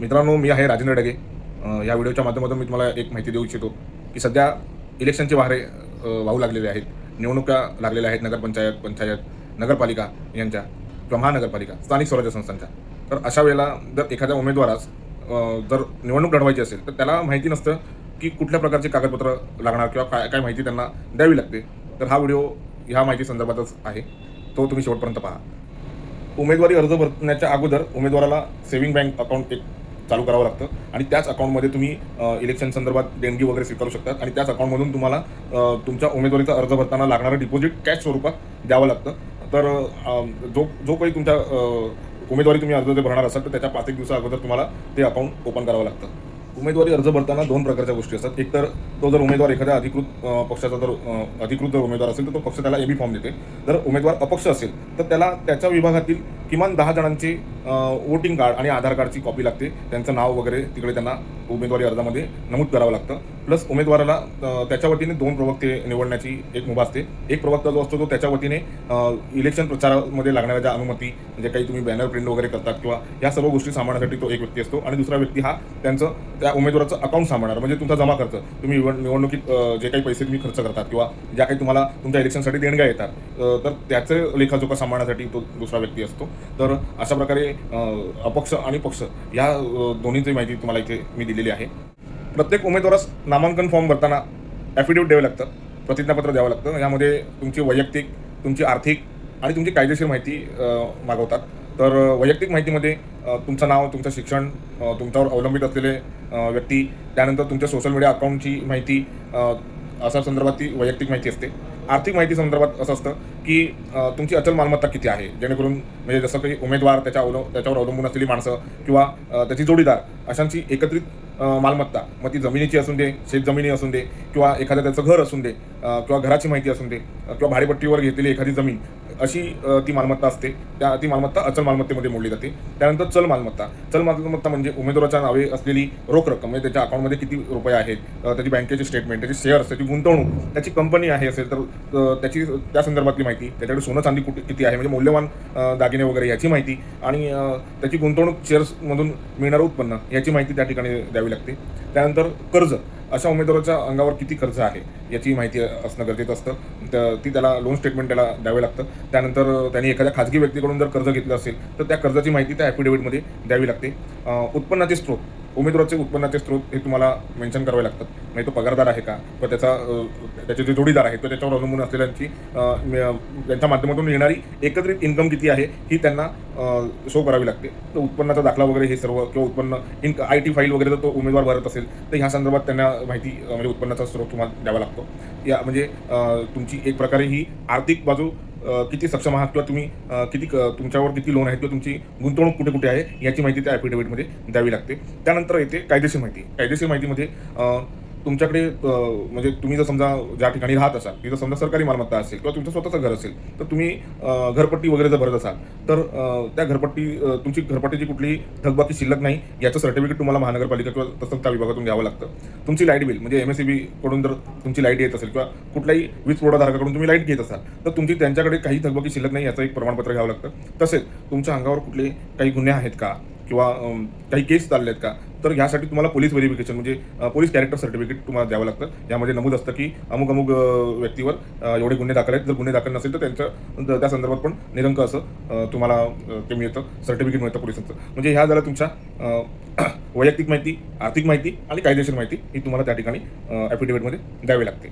मित्रांनो मी आहे राजेंद्र डगे. या व्हिडिओच्या माध्यमातून मी तुम्हाला एक माहिती देऊ इच्छितो की सध्या इलेक्शनचे वारे वाहू लागलेले आहेत. निवडणुका लागलेल्या आहेत नगरपंचायत पंचायत नगरपालिका यांच्या किंवा महानगरपालिका स्थानिक स्वराज्य संस्थांच्या. तर अशा वेळेला जर एखाद्या उमेदवारास जर निवडणूक लढवायची असेल तर त्याला माहिती नसतं की कुठल्या प्रकारचे कागदपत्र लागणार किंवा काय काय माहिती त्यांना द्यावी लागते. तर हा व्हिडिओ ह्या माहिती संदर्भातच आहे. तो तुम्ही शेवटपर्यंत पहा. उमेदवारी अर्ज भरण्याच्या अगोदर उमेदवाराला सेव्हिंग बँक अकाउंट एक चालू करावं लागतं. आणि त्याच अकाउंटमध्ये तुम्ही इलेक्शन संदर्भात देणगी वगैरे स्वीकारू शकतात. आणि त्याच अकाउंटमधून तुम्हाला तुमच्या उमेदवारीचा अर्ज भरताना लागणारं डिपॉझिट कॅश स्वरूपात द्यावं लागतं. तर जो जो काही तुमच्या उमेदवारी तुम्ही अर्ज जर भरणार असाल तर त्याच्या पाच एक दिवसा अगोदर तुम्हाला ते अकाउंट ओपन करावं लागतं. उमेदवारी अर्ज भरताना दोन प्रकारच्या गोष्टी असतात. एक तर तो जर उमेदवार एखाद्या अधिकृत पक्षाचा जर अधिकृत जर उमेदवार असेल तर तो पक्ष त्याला एबी फॉर्म देते जर उमेदवार अपक्ष असेल तर त्याला त्याच्या विभागातील किमान दहा जणांचे वोटिंग कार्ड आणि आधार कार्डची कॉपी लागते. त्यांचं नाव वगैरे तिकडे त्यांना उमेदवारी अर्जामध्ये नमूद करावं लागतं. प्लस उमेदवाराला त्याच्या वतीने दोन प्रवक्ते निवडण्याची एक मुभा असते. एक प्रवक्ता जो असतो तो त्याच्या वतीने इलेक्शन प्रचारामध्ये लागणाऱ्या ज्या अनुमती म्हणजे काही तुम्ही बॅनर प्रिंट वगैरे करतात किंवा या सर्व गोष्टी सांभाळण्यासाठी तो एक व्यक्ती असतो. आणि दुसरा व्यक्ती हा त्यांचं त्या उमेदवाराचं अकाउंट सांभाळणार. म्हणजे तुमचा जमा खर्च. तुम्ही निवडणुकीत जे काही पैसे तुम्ही खर्च करतात किंवा ज्या काही तुम्हाला तुमच्या इलेक्शनसाठी देणग्या येतात तर त्याचं लेखाजोखा सांभाळण्यासाठी तो दुसरा व्यक्ती असतो. तर अशा प्रकारे अपक्ष आणि पक्ष या दोन्हीची माहिती तुम्हाला इथे मी दिलेली आहे. प्रत्येक उमेदवारास नामांकन फॉर्म भरताना ॲफिडेविट द्यावं लागतं प्रतिज्ञापत्र द्यावं लागतं. यामध्ये तुमची वैयक्तिक तुमची आर्थिक आणि तुमची कायदेशीर माहिती मागवतात. तर वैयक्तिक माहितीमध्ये तुमचं नाव तुमचं शिक्षण तुमच्यावर अवलंबित असलेले व्यक्ती त्यानंतर तुमच्या सोशल मीडिया अकाउंटची माहिती अशा संदर्भात ती वैयक्तिक माहिती असते. आर्थिक माहिती संदर्भात असं असतं की तुमची अचल मालमत्ता किती आहे? जेणेकरून म्हणजे जसं काही उमेदवार त्याच्या अवलं त्याच्यावर अवलंबून असलेली माणसं किंवा त्याची जोडीदार अशांची एकत्रित मालमत्ता मग ती जमिनीची असून दे शेतजमिनी असून दे किंवा एखाद्या त्याचं घर असून दे किंवा घराची माहिती असून दे किंवा भाडेपट्टीवर घेतलेली एखादी जमीन अशी ती मालमत्ता असते. त्या ती मालमत्ता अचल मालमत्तेमध्ये मोडली जाते. त्यानंतर चल मालमत्ता. चल मालमत्ता म्हणजे उमेदवाराच्या नावे असलेली रोख रक्कम म्हणजे त्याच्या अकाउंटमध्ये किती रुपये आहेत त्याची बँकेचे स्टेटमेंट त्याचे शेअर्स त्याची गुंतवणूक त्याची कंपनी आहे असेल तर त्याची त्या संदर्भातली माहिती त्याच्याकडे सोनं चांदी कुठे किती आहे म्हणजे मौल्यवान दागिने वगैरे याची माहिती आणि त्याची गुंतवणूक शेअर्समधून मिळणारं उत्पन्न याची माहिती त्या ठिकाणी द्यावी लागते. त्यानंतर कर्ज. अशा उमेदवाराच्या अंगावर किती कर्ज आहे याची माहिती असणं गरजेचं असतं. तर ती त्याला लोन स्टेटमेंट त्याला द्यावे लागतं. त्यानंतर त्यांनी एखाद्या खाजगी व्यक्तीकडून जर कर्ज घेतलं असेल तर त्या कर्जाची माहिती त्या ॲफिडेव्हिटमध्ये द्यावी लागते. उत्पन्नाचे स्रोत उमेदवाराचे उत्पन्नाचे स्रोत हे तुम्हाला मेन्शन करावे लागतात. म्हणजे तो पगारदार आहे का? किंवा त्याचा त्याचे जे जोडीदार आहेत किंवा त्याच्यावर अवलंबून असलेल्यांची त्यांच्या माध्यमातून येणारी एकत्रित इन्कम किती आहे ही त्यांना शो करावी लागते. तर उत्पन्नाचा दाखला वगैरे हे सर्व किंवा उत्पन्न इन आय टी फाईल वगैरे जर तो उमेदवार भरत असेल तर ह्या संदर्भात त्यांना माहिती म्हणजे उत्पन्नाचा स्रोत तुम्हाला द्यावा लागतो. या म्हणजे तुमची एक प्रकारे ही आर्थिक बाजू किती सक्षम आहात किंवा तुम्ही किती क- तुमच्यावर किती लोन आहे किंवा तुमची गुंतवणूक कुठे कुठे आहे याची माहिती त्या ॲफिडेव्हिटमध्ये द्यावी लागते. त्यानंतर येते कायदेशीर माहिती. कायदेशीर माहितीमध्ये तुमच्याकडे म्हणजे तुम्ही जर समजा ज्या ठिकाणी राहत असाल तिथं समजा सरकारी मालमत्ता असेल किंवा तुमचं स्वतःचं घर असेल तर तुम्ही घरपट्टी वगैरे जर भरत असाल तर त्या घरपट्टी तुमची घरपट्टीची कुठलीही थकबाकी शिल्लक नाही. याचं सर्टिफिकेट तुम्हाला महानगरपालिका किंवा तसंच त्या विभागातून घ्यावं लागतं. तुमची लाइट बिल म्हणजे एम एसकडून जर तुमची लाइट येत असेल किंवा कुठल्याही वीज पुरवठाधारकाकडून तुम्ही लाइट घेत असाल तर तुमची त्यांच्याकडे काही थकबाकी शिल्लक नाही याचं एक प्रमाणपत्र घ्यावं लागतं. तसेच तुमच्या अंगावर कुठले काही गुन्हे आहेत का? किंवा काही केस चालले आहेत का तर ह्यासाठी तुम्हाला पोलीस व्हेरिफिकेशन म्हणजे पोलीस कॅरेक्टर सर्टिफिकेट तुम्हाला द्यावं लागतं. यामध्ये नमूद असतं की अमुक अमुक व्यक्तीवर एवढे गुन्हे दाखल आहेत. जर गुन्हे दाखल नसेल तर त्यांचं त्या संदर्भात पण निरंक असं तुम्हाला ते मिळतं. सर्टिफिकेट मिळतं पोलिसांचं. म्हणजे ह्या झाल्या तुमच्या वैयक्तिक माहिती आर्थिक माहिती आणि कायदेशीर माहिती ही तुम्हाला त्या ठिकाणी ॲफिडेव्हिटमध्ये द्यावी लागते.